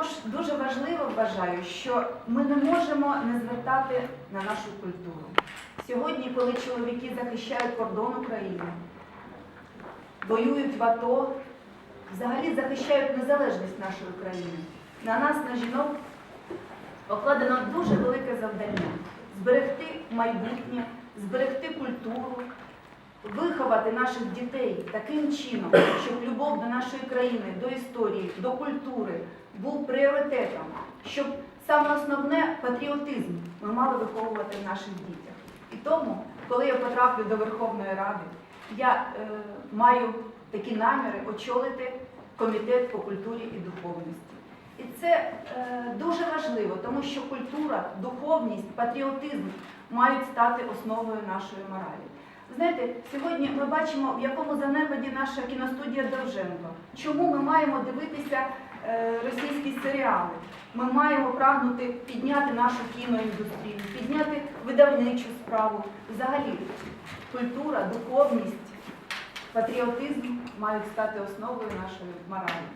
також дуже важливо вважаю, що ми не можемо не звертати на нашу культуру. Сьогодні, коли чоловіки захищають кордон України, воюють в АТО, взагалі захищають незалежність нашої країни, на нас, на жінок, покладено дуже велике завдання зберегти майбутнє, зберегти культуру, виховати наших дітей таким чином, щоб любов до нашої країни, до історії, до культури був пріоритетом, щоб саме основне патріотизм ми мали виховувати в наших дітях. І тому, коли я потраплю до Верховної Ради, я е, маю такі наміри очолити комітет по культурі і духовності. І це е, дуже важливо, тому що культура, духовність, патріотизм мають стати основою нашої моралі. Знаєте, сьогодні ми бачимо, в якому занепаді наша кіностудія Довженко. Чому ми маємо дивитися е, російські серіали? Ми маємо прагнути підняти нашу кіноіндустрію, підняти видавничу справу. Взагалі, культура, духовність, патріотизм мають стати основою нашої моралі.